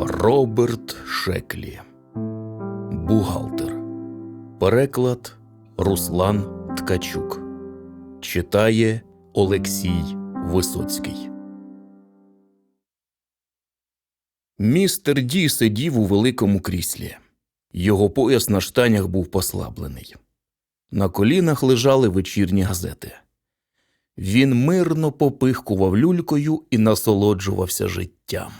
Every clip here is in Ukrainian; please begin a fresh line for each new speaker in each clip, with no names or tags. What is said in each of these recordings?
Роберт Шеклі. Бухгалтер. Переклад Руслан Ткачук. Читає Олексій Висоцький. Містер Ді сидів у великому кріслі. Його пояс на штанях був послаблений. На колінах лежали вечірні газети. Він мирно попихкував люлькою і насолоджувався життям.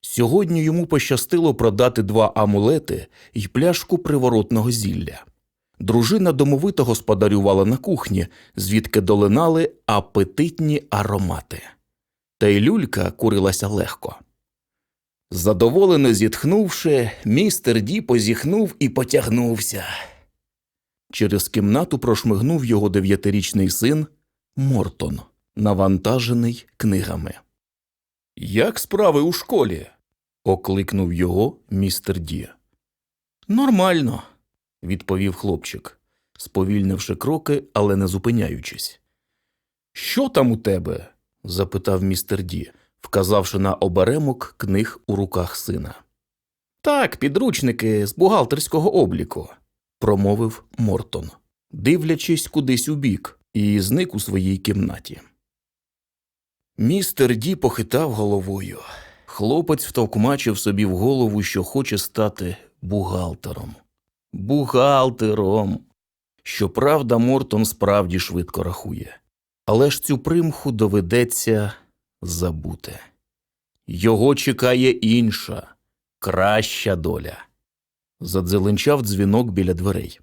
Сьогодні йому пощастило продати два амулети й пляшку приворотного зілля. Дружина домовито господарювала на кухні, звідки долинали апетитні аромати. Та й люлька курилася легко. Задоволено зітхнувши, містер Ді позіхнув і потягнувся. Через кімнату прошмигнув його дев'ятирічний син Мортон, навантажений книгами. Як справи у школі? Окликнув його містер Ді. Нормально, відповів хлопчик, сповільнивши кроки, але не зупиняючись. Що там у тебе? запитав містер Ді, вказавши на оберемок книг у руках сина. Так, підручники з бухгалтерського обліку, промовив Мортон, дивлячись кудись у бік, і зник у своїй кімнаті. Містер Ді похитав головою. Хлопець втовкмачив собі в голову, що хоче стати бухгалтером. Бухгалтером. Щоправда, Мортон справді швидко рахує. Але ж цю примху доведеться забути. Його чекає інша, краща доля. Задзеленчав дзвінок біля дверей.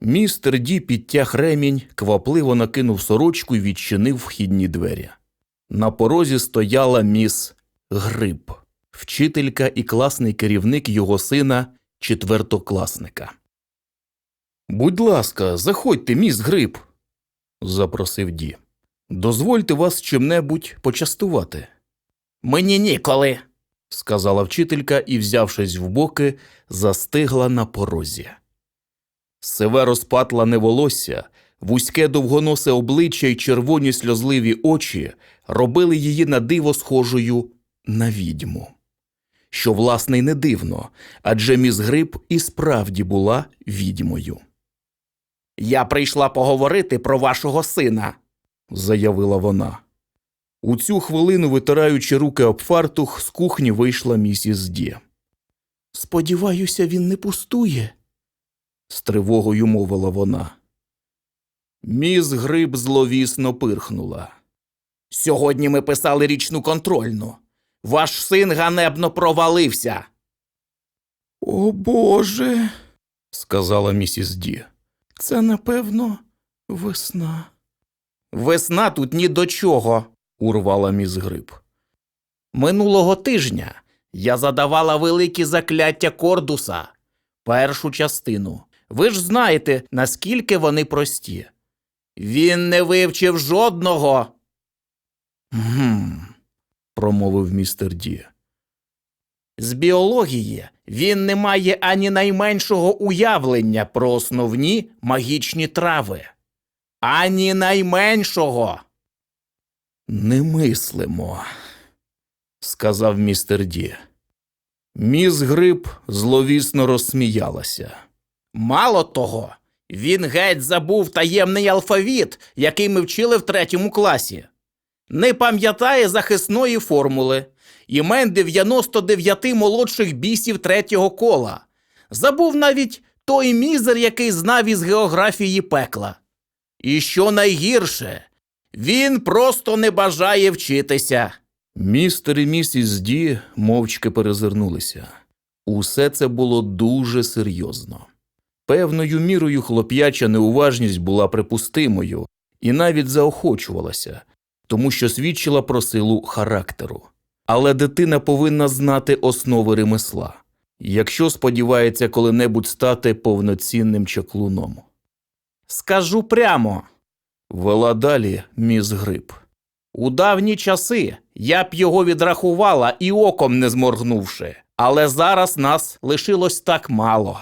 Містер Ді підтяг ремінь, квапливо накинув сорочку і відчинив вхідні двері. На порозі стояла міс Гриб, вчителька і класний керівник його сина, четвертокласника. Будь ласка, заходьте, міс Гриб, запросив Ді. Дозвольте вас чим-небудь почастувати. Мені ніколи, сказала вчителька і, взявшись в боки, застигла на порозі. Сиве розпатлане волосся, вузьке довгоносе обличчя й червоні сльозливі очі робили її на диво схожою на відьму. Що, власне, й не дивно, адже міс Гриб і справді була відьмою. Я прийшла поговорити про вашого сина, заявила вона. У цю хвилину, витираючи руки об фартух, з кухні вийшла місіс Ді. Сподіваюся, він не пустує, з тривогою мовила вона. Міс Гриб зловісно пирхнула. Сьогодні ми писали річну контрольну. Ваш син ганебно провалився. О Боже, сказала місіс Ді. Це, напевно, весна. Весна тут ні до чого, урвала міс Гриб. Минулого тижня я задавала великі закляття Кордуса, першу частину. Ви ж знаєте, наскільки вони прості. Він не вивчив жодного. Гм, промовив містер Ді. З біології він не має ані найменшого уявлення про основні магічні трави. Ані найменшого. Не мислимо, сказав містер Ді. Міс Гриб зловісно розсміялася. Мало того, він геть забув таємний алфавіт, який ми вчили в третьому класі. Не пам'ятає захисної формули, імен 99 молодших бісів третього кола. Забув навіть той мізер, який знав із географії пекла. І що найгірше, він просто не бажає вчитися. Містер і місіс Ді мовчки перезирнулися. Усе це було дуже серйозно. Певною мірою хлоп'яча неуважність була припустимою і навіть заохочувалася, тому що свідчила про силу характеру. Але дитина повинна знати основи ремесла, якщо сподівається коли-небудь стати повноцінним чаклуном. Скажу прямо, вела далі міс Гриб. У давні часи я б його відрахувала і оком не зморгнувши, але зараз нас лишилось так мало.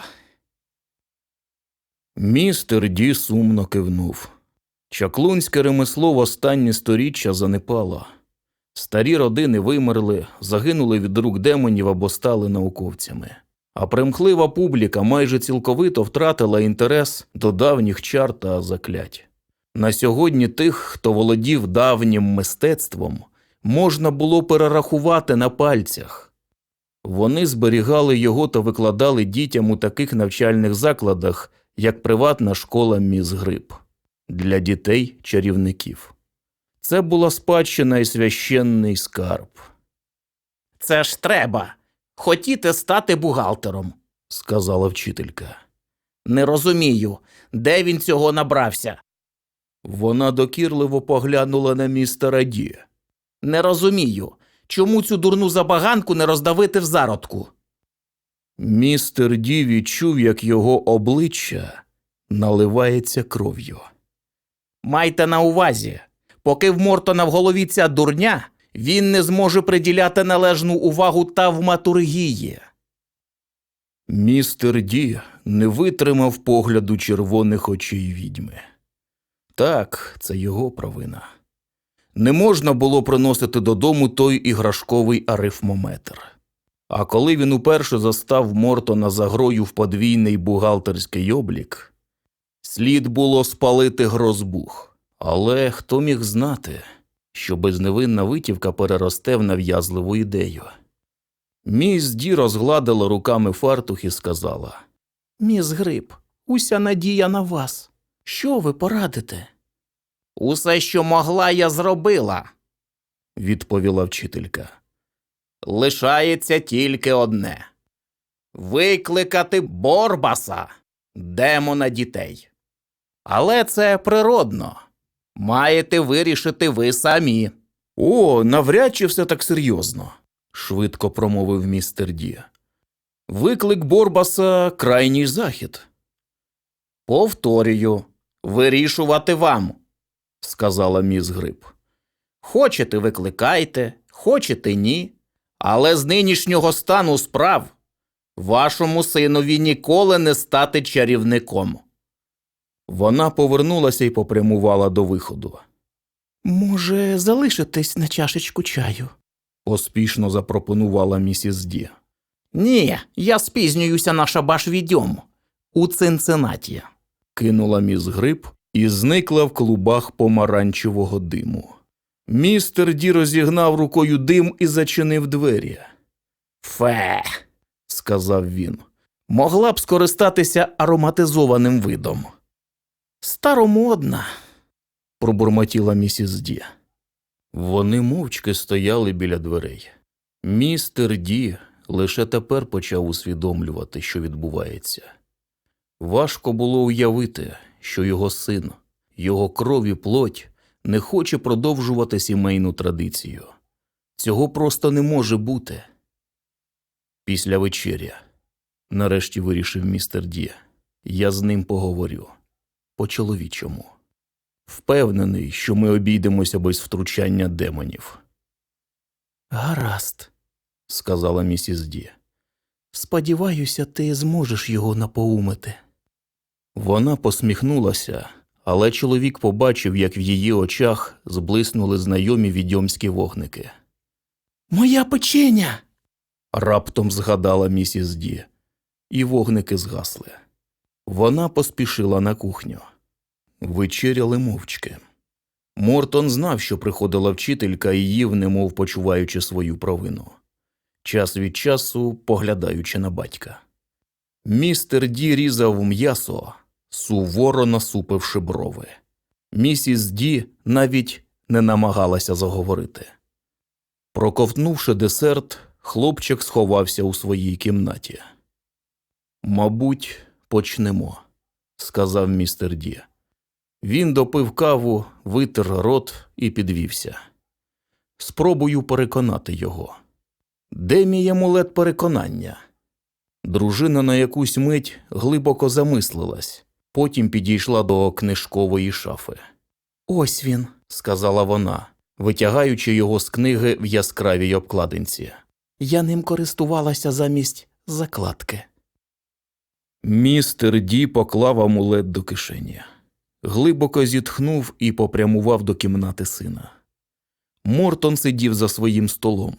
Містер Ді сумно кивнув. Чаклунське ремесло в останні сторіччя занепало. Старі родини вимерли, загинули від рук демонів або стали науковцями. А примхлива публіка майже цілковито втратила інтерес до давніх чар та заклять. На сьогодні тих, хто володів давнім мистецтвом, можна було перерахувати на пальцях. Вони зберігали його та викладали дітям у таких навчальних закладах, як приватна школа Міс Гриб для дітей чарівників. Це була спадщина і священний скарб.
Це ж треба. Хотіти стати бухгалтером.
сказала вчителька.
Не розумію, де він цього набрався.
Вона докірливо поглянула на містера Ді.
Не розумію, чому цю дурну забаганку не роздавити в зародку.
Містер Ді відчув, як його обличчя наливається кров'ю.
Майте на увазі, поки в Мортона в голові ця дурня, він не зможе приділяти належну увагу тавматургії.
Містер Ді не витримав погляду червоних очей відьми. Так, це його провина. Не можна було приносити додому той іграшковий арифмометр. А коли він уперше застав Мортона за грою в подвійний бухгалтерський облік, слід було спалити грозбух. Але хто міг знати, що безневинна витівка переросте в нав'язливу ідею. Міс Ді розгладила руками фартух і сказала
Міс Гриб, уся надія на вас. Що ви порадите? Усе, що могла, я зробила.
відповіла вчителька.
Лишається тільки одне викликати Борбаса, демона дітей. Але це природно. Маєте вирішити ви самі.
О, навряд чи все так серйозно, швидко промовив містер Ді. Виклик Борбаса крайній захід,
Повторюю, вирішувати вам,
сказала міс Гриб.
Хочете викликайте, хочете ні. Але з нинішнього стану справ вашому синові ніколи не стати чарівником.
Вона повернулася і попрямувала до виходу.
Може, залишитись на чашечку чаю?
Поспішно запропонувала місіс Ді.
Ні, я спізнююся на шабаш відьом у Цинциннаті.
Кинула міс Гриб і зникла в клубах помаранчевого диму. Містер Ді розігнав рукою дим і зачинив двері.
Фе,
сказав він.
могла б скористатися ароматизованим видом. Старомодна.
пробурмотіла місіс Ді. Вони мовчки стояли біля дверей. Містер Ді лише тепер почав усвідомлювати, що відбувається. Важко було уявити, що його син, його кров і плоть не хоче продовжувати сімейну традицію. Цього просто не може бути. Після вечеря, нарешті вирішив містер Ді, я з ним поговорю. По-чоловічому. Впевнений, що ми обійдемося без втручання демонів,
Гаразд.
сказала місіс Ді.
Сподіваюся, ти зможеш його напоумити.
Вона посміхнулася, але чоловік побачив, як в її очах зблиснули знайомі відьомські вогники.
Моя печеня.
Раптом згадала місіс Ді, і вогники згасли. Вона поспішила на кухню. Вечеряли мовчки. Мортон знав, що приходила вчителька і їв, немов почуваючи свою провину. Час від часу поглядаючи на батька. Містер Ді різав м'ясо, суворо насупивши брови. Місіс Ді навіть не намагалася заговорити. Проковтнувши десерт, хлопчик сховався у своїй кімнаті. Мабуть, почнемо, сказав містер Ді. Він допив каву, витер рот і підвівся. Спробую переконати його. Де мій амулет переконання? Дружина на якусь мить глибоко замислилась, потім підійшла до книжкової шафи.
Ось він.
сказала вона, витягаючи його з книги в яскравій обкладинці.
Я ним користувалася замість закладки.
Містер Ді поклав амулет до кишені, глибоко зітхнув і попрямував до кімнати сина. Мортон сидів за своїм столом.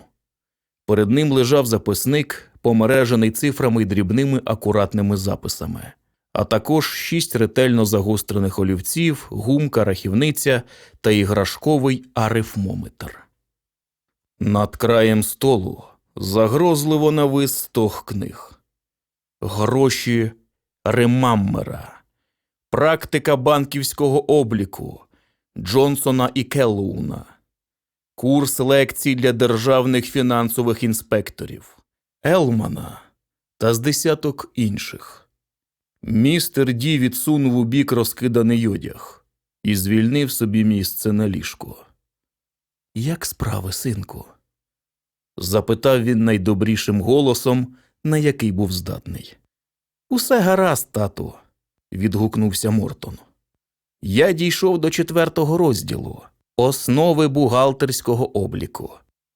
Перед ним лежав записник, помережений цифрами й дрібними акуратними записами, а також шість ретельно загострених олівців, гумка, рахівниця та іграшковий арифмометр. Над краєм столу загрозливо навис стох книг. Гроші Ремаммера, практика банківського обліку Джонсона і Келлоуна, курс лекцій для державних фінансових інспекторів, Елмана та з десяток інших. Містер Ді відсунув у бік розкиданий одяг і звільнив собі місце на ліжку. Як справи, синку? запитав він найдобрішим голосом, на який був здатний. Усе гаразд, тату, відгукнувся Мортон. Я дійшов до четвертого розділу Основи бухгалтерського обліку.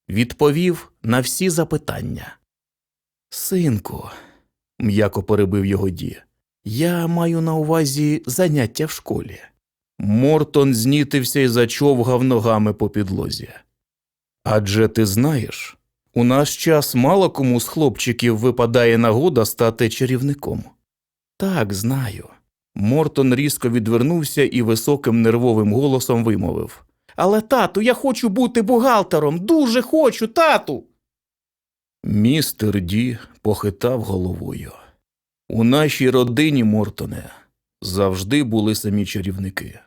Відповів на всі запитання. Синку, м'яко перебив його Ді, я маю на увазі заняття в школі. Мортон знітився і зачовгав ногами по підлозі. Адже ти знаєш, у наш час мало кому з хлопчиків випадає нагода стати чарівником. Так, знаю. Мортон різко відвернувся і високим нервовим голосом вимовив
Але тату, я хочу бути бухгалтером. Дуже хочу, тату.
Містер Ді похитав головою. У нашій родині, Мортоне, завжди були самі чарівники.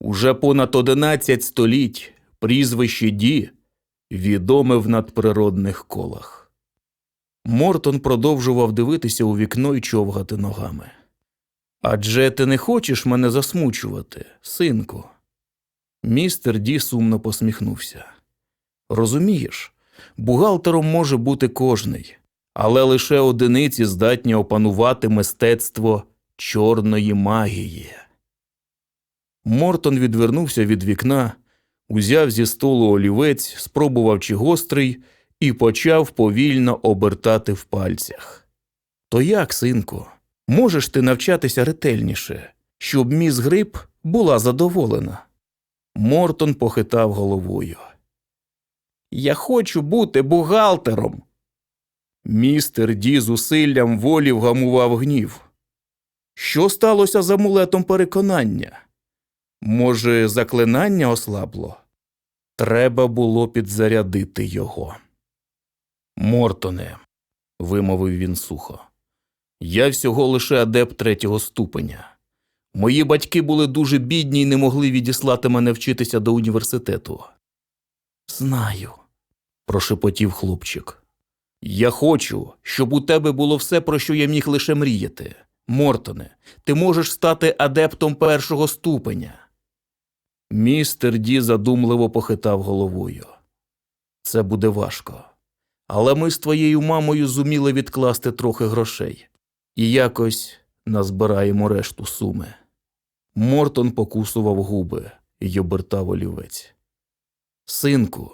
Уже понад одинадцять століть прізвище Ді відоме в надприродних колах. Мортон продовжував дивитися у вікно і човгати ногами. Адже ти не хочеш мене засмучувати, синку. Містер Ді сумно посміхнувся. Розумієш, бухгалтером може бути кожний, але лише одиниці здатні опанувати мистецтво чорної магії. Мортон відвернувся від вікна, узяв зі столу олівець, спробував чи гострий і почав повільно обертати в пальцях. То як, синку, можеш ти навчатися ретельніше, щоб міс Гриб була задоволена? Мортон похитав головою.
Я хочу бути бухгалтером.
Містер Ді зусиллям волі вгамував гнів. Що сталося з амулетом переконання? Може, заклинання ослабло? Треба було підзарядити його. Мортоне, вимовив він сухо, я всього лише адепт третього ступеня. Мої батьки були дуже бідні і не могли відіслати мене вчитися до університету. Знаю, прошепотів хлопчик. Я хочу, щоб у тебе було все, про що я міг лише мріяти. Мортоне, ти можеш стати адептом першого ступеня. Містер Ді задумливо похитав головою. Це буде важко. Але ми з твоєю мамою зуміли відкласти трохи грошей і якось назбираємо решту суми. Мортон покусував губи й обертав олівець. Синку,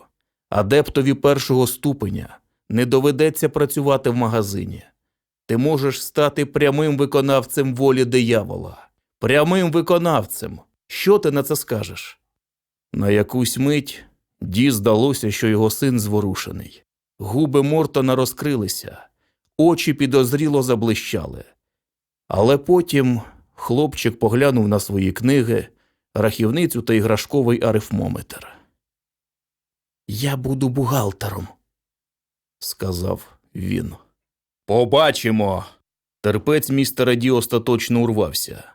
адептові першого ступеня не доведеться працювати в магазині. Ти можеш стати прямим виконавцем волі диявола. Прямим виконавцем. Що ти на це скажеш? На якусь мить Ді здалося, що його син зворушений. Губи Мортона розкрилися, очі підозріло заблищали. Але потім хлопчик поглянув на свої книги, рахівницю та іграшковий арифмометр. Я буду бухгалтером, сказав він. Побачимо. Терпець містера Ді остаточно урвався.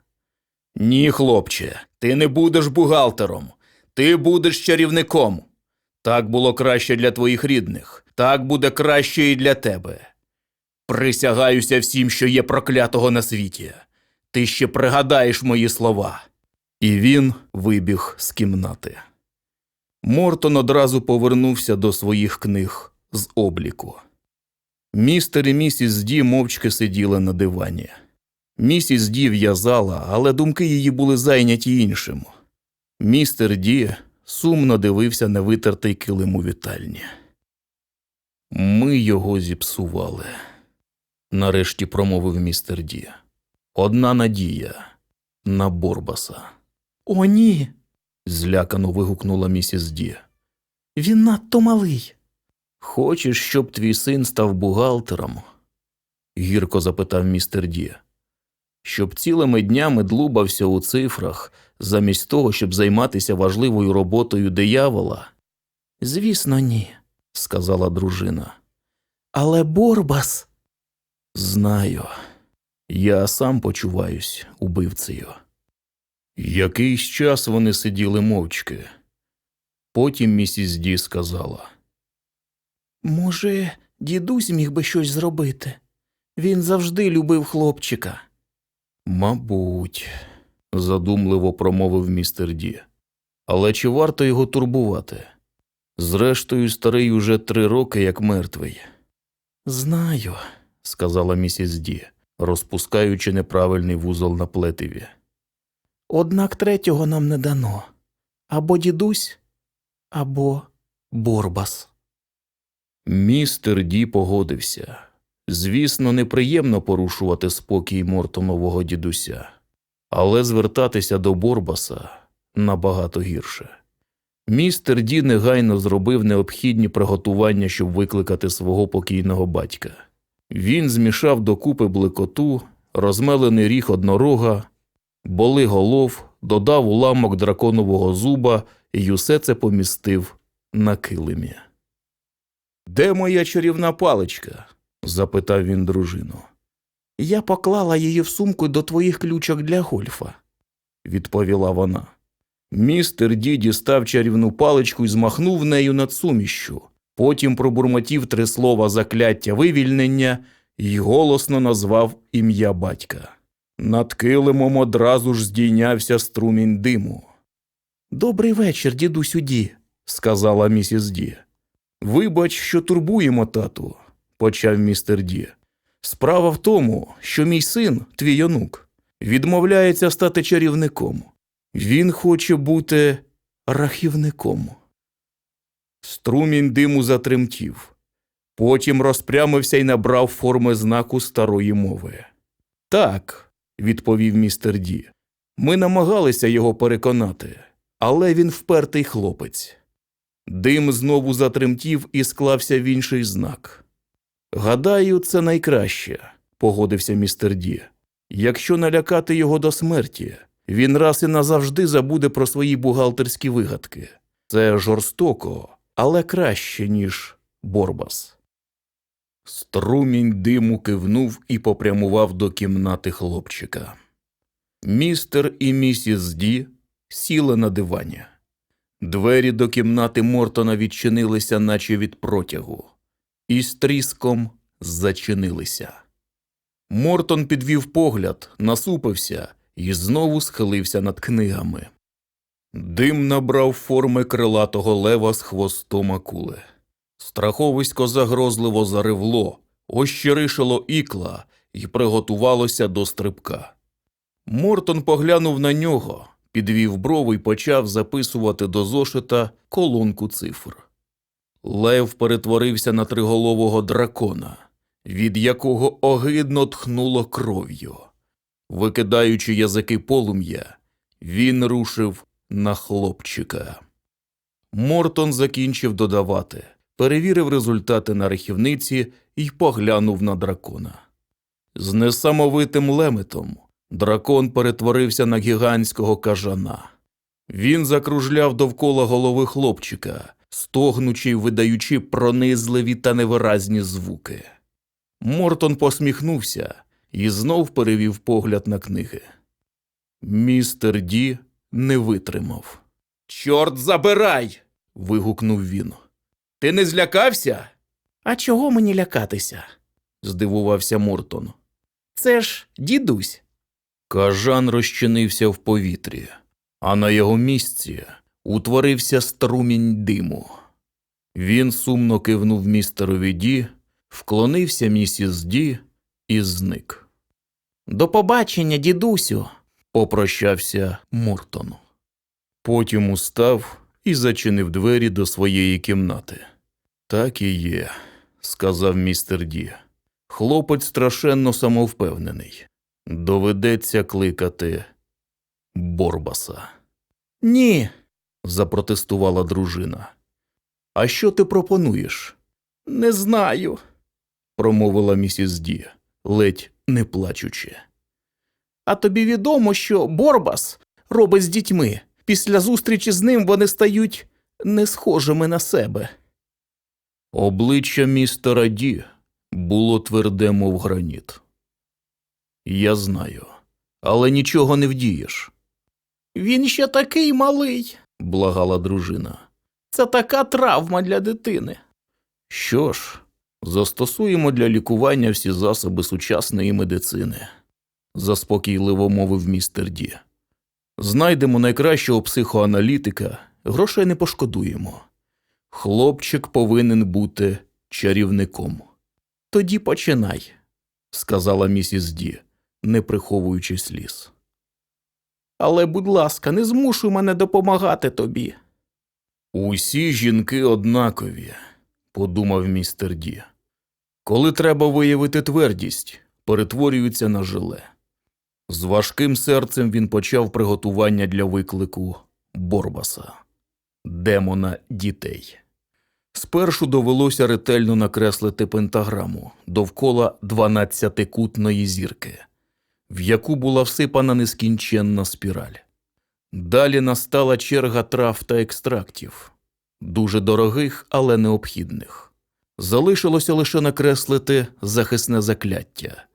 Ні, хлопче, ти не будеш бухгалтером, ти будеш чарівником. Так було краще для твоїх рідних, так буде краще і для тебе. Присягаюся всім, що є проклятого на світі. Ти ще пригадаєш мої слова. І він вибіг з кімнати. Мортон одразу повернувся до своїх книг з обліку. Містер і місіс Ді мовчки сиділи на дивані. Місіс Ді в'язала, але думки її були зайняті іншим. Містер Ді сумно дивився на витертий килим у вітальні. Ми його зіпсували, нарешті промовив містер Ді. Одна надія на Борбаса.
О, ні.
злякано вигукнула місіс Ді.
Він надто малий.
Хочеш, щоб твій син став бухгалтером? гірко запитав містер Ді. Щоб цілими днями длубався у цифрах, замість того, щоб займатися важливою роботою диявола?
Звісно, ні.
сказала дружина.
Але Борбас.
Знаю. Я сам почуваюсь убивцею. Якийсь час вони сиділи мовчки. Потім місіс Ді сказала.
Може, дідусь міг би щось зробити? Він завжди любив хлопчика.
Мабуть, задумливо промовив містер Ді. Але чи варто його турбувати? Зрештою, старий уже три роки як мертвий,
Знаю.
сказала місіс Ді, розпускаючи неправильний вузол на плетиві.
Однак третього нам не дано. Або дідусь, або Борбас.
Містер Ді погодився. Звісно, неприємно порушувати спокій Мортонового дідуся, але звертатися до Борбаса набагато гірше. Містер Ді негайно зробив необхідні приготування, щоб викликати свого покійного батька. Він змішав докупи блекоту, розмелений ріг однорога, боли голов, додав уламок драконового зуба і усе це помістив на килимі. Де моя чарівна паличка? Запитав він дружину.
Я поклала її в сумку до твоїх ключок для гольфа.
відповіла вона. Містер Ді дістав чарівну паличку і змахнув нею над сумішчю. Потім пробурмотів три слова закляття вивільнення і голосно назвав ім'я батька. Над килимом одразу ж здійнявся струмінь диму,
Добрий вечір, дідусю Ді.
сказала місіс Ді. Вибач, що турбуємо, тату, почав містер Ді. Справа в тому, що мій син, твій онук, відмовляється стати чарівником. Він хоче бути рахівником. Струмінь диму затремтів. Потім розпрямився і набрав форми знаку старої мови. Так, відповів містер Ді. Ми намагалися його переконати, але він впертий хлопець. Дим знову затремтів і склався в інший знак. Гадаю, це найкраще, погодився містер Ді. Якщо налякати його до смерті, він раз і назавжди забуде про свої бухгалтерські вигадки. Це жорстоко, але краще, ніж Борбас. Струмінь диму кивнув і попрямував до кімнати хлопчика. Містер і місіс Ді сіли на дивані. Двері до кімнати Мортона відчинилися, наче від протягу, і з тріском зачинилися. Мортон підвів погляд, насупився і знову схилився над книгами. Дим набрав форми крилатого лева з хвостом акули. Страховисько загрозливо заревло, ощеришило ікла і приготувалося до стрибка. Мортон поглянув на нього, підвів брови і почав записувати до зошита колонку цифр. Лев перетворився на триголового дракона, від якого огидно тхнуло кров'ю. Викидаючи язики полум'я, він рушив на хлопчика. Мортон закінчив додавати, перевірив результати на рахівниці і поглянув на дракона. З несамовитим леметом дракон перетворився на гігантського кажана. Він закружляв довкола голови хлопчика, стогнучи й видаючи пронизливі та невиразні звуки. Мортон посміхнувся і знов перевів погляд на книги. Містер Ді не витримав. Чорт забирай. вигукнув він. Ти не злякався?
А чого мені лякатися?
здивувався Мортон.
Це ж дідусь.
Кажан розчинився в повітрі, а на його місці утворився струмінь диму. Він сумно кивнув містерові Ді, вклонився місіс Ді і зник.
До побачення, дідусю.
Попрощався Мортон. Потім устав і зачинив двері до своєї кімнати. Так і є, сказав містер Ді. Хлопець страшенно самовпевнений. Доведеться кликати Борбаса.
Ні.
Запротестувала дружина. А що ти пропонуєш?
Не знаю.
промовила місіс Ді, ледь не плачучи.
А тобі відомо, що Борбас робить з дітьми. Після зустрічі з ним вони стають не схожими на себе.
Обличчя містера Ді було тверде, мов граніт. Я знаю, але нічого не вдієш,
Він ще такий малий.
Благала дружина.
Це така травма для дитини.
Що ж, застосуємо для лікування всі засоби сучасної медицини, заспокійливо мовив містер Ді. Знайдемо найкращого психоаналітика, грошей не пошкодуємо. Хлопчик повинен бути чарівником.
Тоді починай.
сказала місіс Ді, не приховуючи сліз.
Але, будь ласка, не змушуй мене допомагати тобі.
Усі жінки однакові, подумав містер Ді. Коли треба виявити твердість, перетворюються на жиле. З важким серцем він почав приготування для виклику Борбаса, демона дітей. Спершу довелося ретельно накреслити пентаграму довкола дванадцятикутної зірки, в яку була всипана нескінченна спіраль. Далі настала черга трав та екстрактів, дуже дорогих, але необхідних. Залишилося лише накреслити захисне закляття,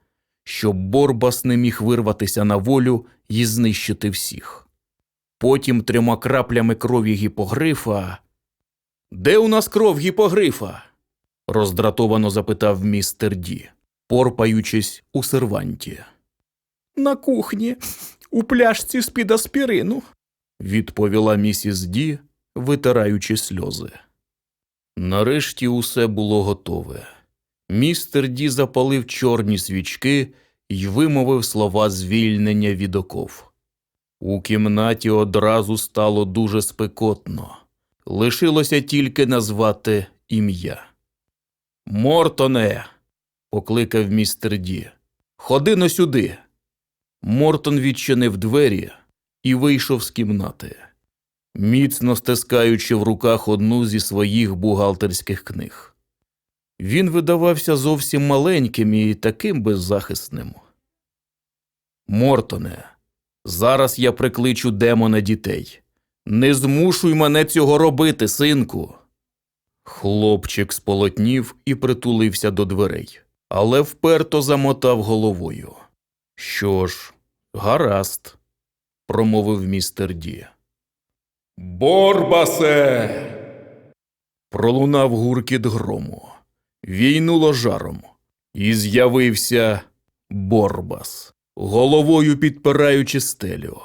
щоб Борбас не міг вирватися на волю і знищити всіх. Потім трьома краплями крові гіпогрифа. Де у нас кров гіпогрифа? роздратовано запитав містер Ді, порпаючись у серванті.
На кухні, у пляшці з-під аспірину.
відповіла місіс Ді, витираючи сльози. Нарешті усе було готове. Містер Ді запалив чорні свічки й вимовив слова звільнення від оков. У кімнаті одразу стало дуже спекотно. Лишилося тільки назвати ім'я. Мортоне. покликав містер Ді. Ходи сюди. Мортон відчинив двері і вийшов з кімнати, міцно стискаючи в руках одну зі своїх бухгалтерських книг. Він видавався зовсім маленьким і таким беззахисним. Мортоне, зараз я прикличу демона дітей. Не змушуй мене цього робити, синку. Хлопчик сполотнів і притулився до дверей, але вперто замотав головою. Що ж, гаразд, промовив містер Ді. Борбасе. Пролунав гуркіт грому, війнуло жаром, і з'явився Борбас, головою підпираючи стелю.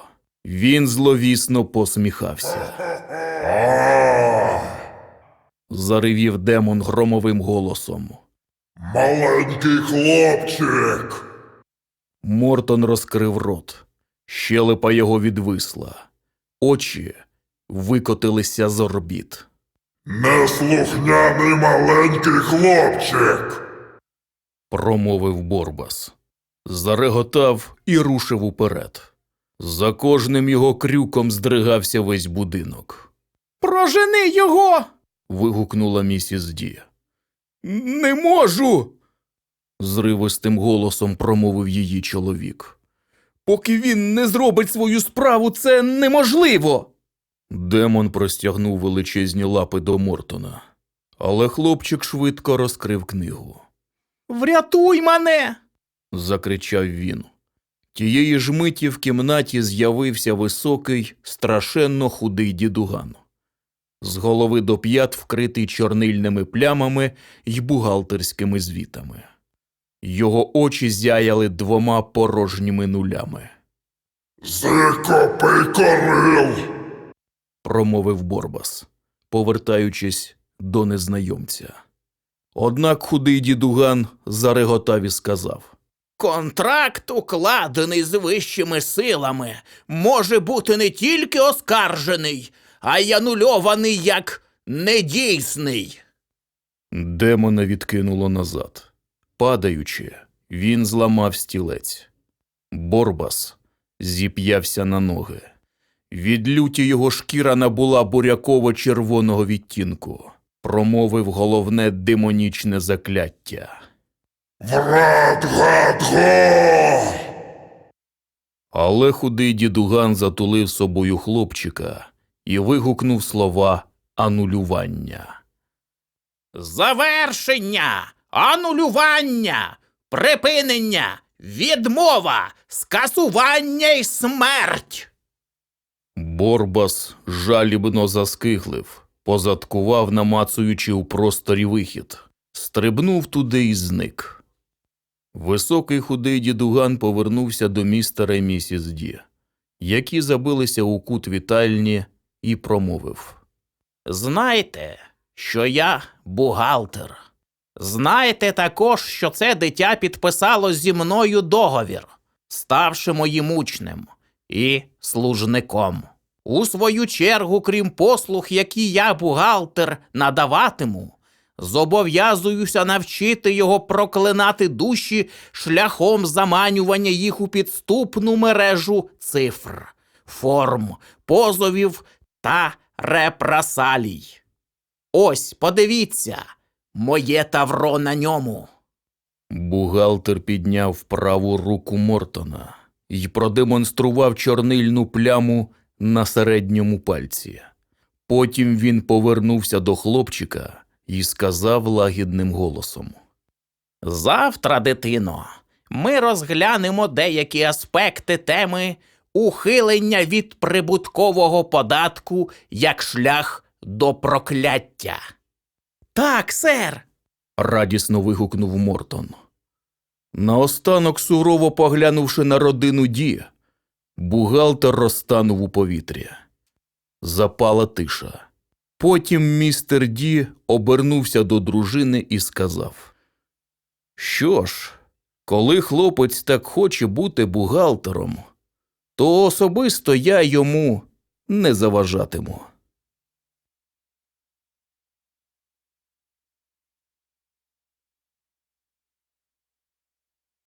Він зловісно посміхався. Заривів демон громовим голосом.
Маленький хлопчик.
Мортон розкрив рот. Щелепа його відвисла. Очі викотилися з орбіт.
Неслухняний маленький хлопчик.
Промовив Борбас. Зареготав і рушив уперед. За кожним його крюком здригався весь будинок.
Прожени його.
Вигукнула місіс Ді.
Не можу.
Зривистим голосом промовив її чоловік.
Поки він не зробить свою справу, це неможливо.
Демон простягнув величезні лапи до Мортона, але хлопчик швидко розкрив книгу.
Врятуй мене.
закричав він. Тієї ж миті в кімнаті з'явився високий, страшенно худий дідуган. З голови до п'ят вкритий чорнильними плямами й бухгалтерськими звітами. Його очі зяяли двома порожніми нулями.
Зикопий корил.
промовив Борбас, повертаючись до незнайомця. Однак худий дідуган зареготав і сказав
Контракт, укладений з вищими силами, може бути не тільки оскаржений, а й анульований як недійсний.
Демона відкинуло назад. Падаючи, він зламав стілець. Борбас зіп'явся на ноги. Від люті його шкіра набула буряково-червоного відтінку. промовив головне демонічне закляття.
Врат гад-го!
Але худий дідуган затулив собою хлопчика і вигукнув слова анулювання.
Завершення, анулювання, припинення, відмова, скасування й смерть.
Борбас жалібно заскиглив, позадкував, намацуючи у просторі вихід, стрибнув туди і зник. Високий худий дідуган повернувся до містера і місіс Ді, які забилися у кут вітальні, і промовив.
Знаєте, що я бухгалтер. Знаєте також, що це дитя підписало зі мною договір, ставши моїм учнем і служником. У свою чергу, крім послуг, які я, бухгалтер, надаватиму, зобов'язуюся навчити його проклинати душі шляхом заманювання їх у підступну мережу цифр, форм, позовів та репресалій. Ось, подивіться, моє тавро на ньому.
Бухгалтер підняв праву руку Мортона і продемонстрував чорнильну пляму на середньому пальці. Потім він повернувся до хлопчика і сказав лагідним голосом.
Завтра, дитино, ми розглянемо деякі аспекти теми ухилення від прибуткового податку як шлях до прокляття. Так, сер.
радісно вигукнув Мортон. Наостанок, сурово поглянувши на родину Ді, бухгалтер розтанув у повітрі. Запала тиша. Потім містер Ді обернувся до дружини і сказав: Що ж, коли хлопець так хоче бути бухгалтером, то особисто я йому не заважатиму.